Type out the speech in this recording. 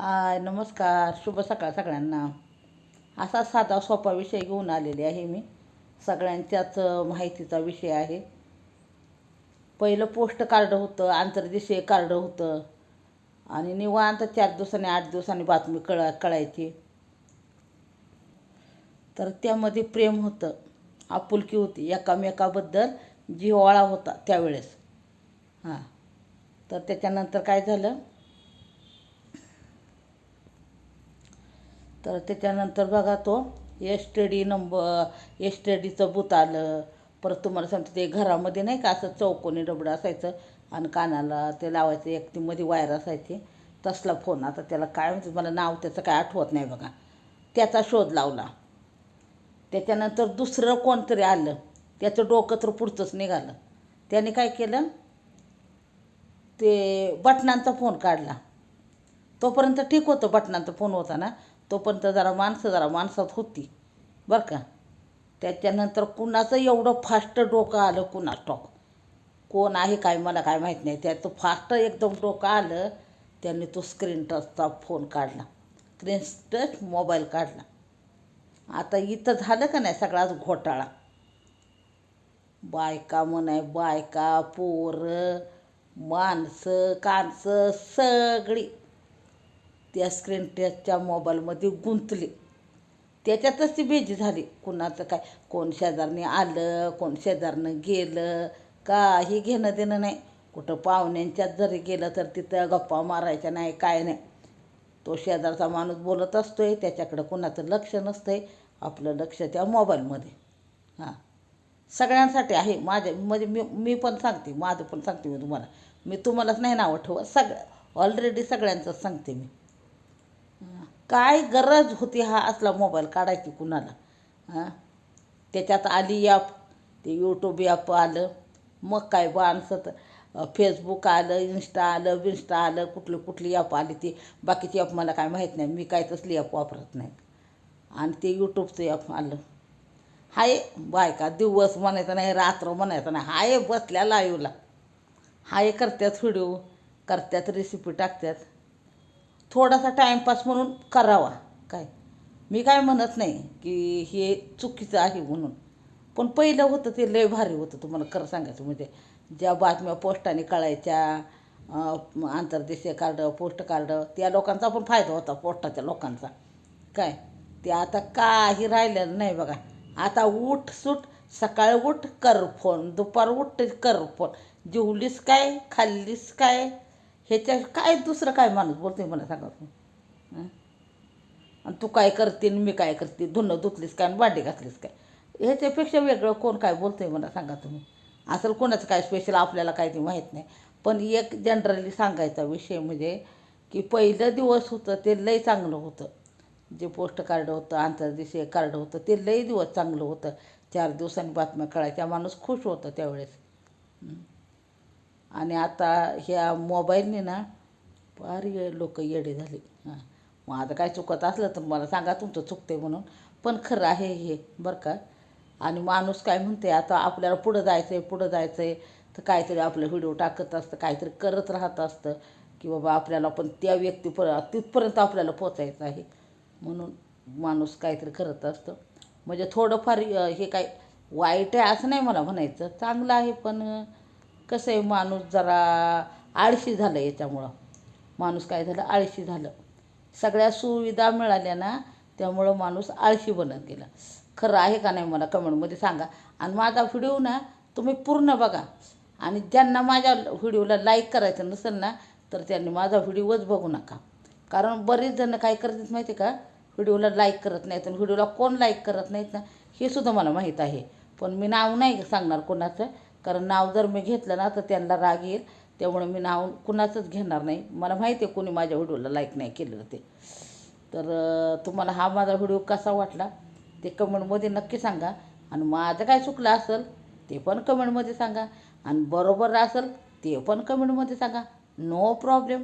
हाय नमस्कार शुभ सकाळ सगळ्यांना. असा साधा सोपा विषय घेऊन आलेले आहे मी. सगळ्यांच्याच माहितीचा विषय आहे. पहिलं पोस्ट कार्ड होतं आंतरदेशीय कार्ड होतं. आणि निवांत चार दिवसांनी आठ दिवसांनी बातमी कळ कळायची. तर त्यामध्ये प्रेम होतं. आपुलकी होती. एकामेकाबद्दल जिव्हाळा होता त्यावेळेस. हां. तर त्याच्यानंतर काय झालं? तर त्याच्यानंतर बघा तो S T D number S T डीचं booth आलं. परत तुम्हाला सांगतो ते घरामध्ये नाही का असं चौकोनी डबडं असायचं आणि कानाला ते लावायचं एक ती मध्ये वायर असायची. तसला फोन. आता त्याला काय म्हणते मला नाव त्याचं काय आठवत नाही बघा. त्याचा शोध लावला. त्याच्यानंतर दुसरं कोणतरी आलं. त्याचं डोकं तर पुढचंच निघालं. त्याने काय केलं? ते बटनांचा फोन काढला. तोपर्यंत ठीक होतं बटनांचा फोन होता ना. तोपर्यंत जरा माणसं जरा माणसात होती. बरं का? त्याच्यानंतर कुणाचं एवढं फास्ट डोकं आलं कुणा टॉक कोण आहे काय मला काय माहीत नाही. त्याचं फास्ट एकदम डोकं आलं त्यांनी तो स्क्रीन टचचा फोन काढला. स्क्रीन टच मोबाईल काढला. आता इथं झालं का नाही सगळाच घोटाळा? बायका म्हणाय बायका पोरं माणसं कानसं सगळी. त्या स्क्रीन टचच्या मोबाईलमध्ये गुंतली. त्याच्यातच ती बेजी झाली. कुणाचं काय? कोण शेजारने आलं? कोण शेजारनं गेलं? काही घेणं देणं नाही? कुठं पाहुण्यांच्यात जरी गेलं तर तिथं गप्पा मारायच्या नाही काय नाही. तो शेजारचा माणूस बोलत असतो आहे त्याच्याकडं कुणाचं लक्ष नसतं आहे आपलं लक्ष त्या मोबाईलमध्ये हां. सगळ्यांसाठी आहे. माझ्या म्हणजे मी मी पण सांगते. माझं पण सांगते मी तुम्हाला. मी तुम्हालाच नाही नावं ठेवत. सगळं ऑलरेडी सगळ्यांचंच सांगते मी. काय गरज होती हा असला मोबाईल काढायची कुणाला? हां? त्याच्यात आली ॲप ते यूट्यूब ॲप आलं. मग काय माणसं तर फेसबुक आलं इन्स्टा आलं विन्स्टा आलं कुठली कुठली ॲप आली ती. बाकीची ॲप मला काय माहीत नाही. मी काय तसली ॲप वापरत नाही. आणि ते यूट्यूबचं ॲप आलं. हाय बायका दिवस म्हणायचं नाही रात्र म्हणायचं नाही. हाय बसल्या लाईवला हाय करतात व्हिडिओ करतात रेसिपी टाकतात थोडासा टाईमपास म्हणून करावा. काय? मी काय म्हणत नाही की हे चुकीचं आहे म्हणून. पण पहिलं होतं ते लय भारी होतं तुम्हाला खरं सांगायचं म्हणजे ज्या बातम्या पोस्टाने कळायच्या आंतरदेशीय कार्ड पोस्ट कार्ड त्या लोकांचा पण फायदा होता पोस्टाच्या लोकांचा. काय? ते आता काही राहिलेलं नाही बघा. आता उठ सुट सकाळ उठ कर फोन. दुपार उठ कर फोन. जेवलीस काय? खाल्लीस काय? ह्याच्या काय दुसरं काय माणूस बोलते मला सांगा तुम्ही आणि तू काय करते मी काय करते धुणं धुतलीस काय आणि भांडी घातलीस काय? ह्याच्यापेक्षा वेगळं कोण काय बोलतो आहे मला सांगा तुम्ही? असेल कोणाचं काय स्पेशल आपल्याला काय ते माहीत नाही. पण एक जनरली सांगायचा विषय म्हणजे की पहिलं दिवस होतं ते लई चांगलं होतं. जे पोस्ट कार्ड होतं आंतरदेशीय कार्ड होतं ते लय दिवस चांगलं होतं. चार दिवसांनी बातम्या कळायच्या माणूस खुश होतं त्यावेळेस. आणि आता ह्या मोबाईलने ना फार लोक येडे झाले. हां. मग आता काय चुकत असलं तर मला सांगा तुमचं चुकते म्हणून. पण खरं आहे हे बरं का? आणि माणूस काय म्हणते आता आपल्याला पुढं जायचं आहे पुढं जायचं आहे तर काहीतरी आपलं व्हिडिओ टाकत असतं काहीतरी करत राहत असतं. की बाबा आपल्याला पण त्या व्यक्तीपर तिथपर्यंत आपल्याला पोचायचं आहे. म्हणून माणूस काहीतरी करत असतं. म्हणजे थोडंफार हे काय वाईट आहे असं नाही मला म्हणायचं. चांगलं आहे पण कसं आहे माणूस जरा आळशी झालं याच्यामुळं. माणूस काय झालं आळशी झालं. सगळ्या सुविधा मिळाल्या ना त्यामुळं माणूस आळशी बनत गेला. खरं आहे का नाही मला कमेंटमध्ये सांगा. आणि माझा व्हिडिओ ना तुम्ही पूर्ण बघा. आणि ज्यांना माझ्या व्हिडिओला लाईक करायचं नसेल ना तर त्यांनी माझा व्हिडिओच बघू नका. कारण बरेच जण काय करतात माहिती आहे का? व्हिडिओला लाईक करत नाहीत आणि व्हिडिओला कोण लाईक करत नाहीत ना हे सुद्धा मला माहीत आहे. पण मी नाव नाही सांगणार कोणाचं. कारण नाव जर मी घेतलं ना तर त्यांना राग येईल. त्यामुळे मी नाव कुणाचंच घेणार नाही. मला माहिती आहे कोणी माझ्या व्हिडिओला लाईक नाही केलेलं ते. तर तुम्हाला हा माझा व्हिडिओ कसा वाटला ते कमेंटमध्ये नक्की सांगा. आणि माझं काय चुकलं असेल ते पण कमेंटमध्ये सांगा. आणि बरोबर असेल ते पण कमेंटमध्ये सांगा. No problem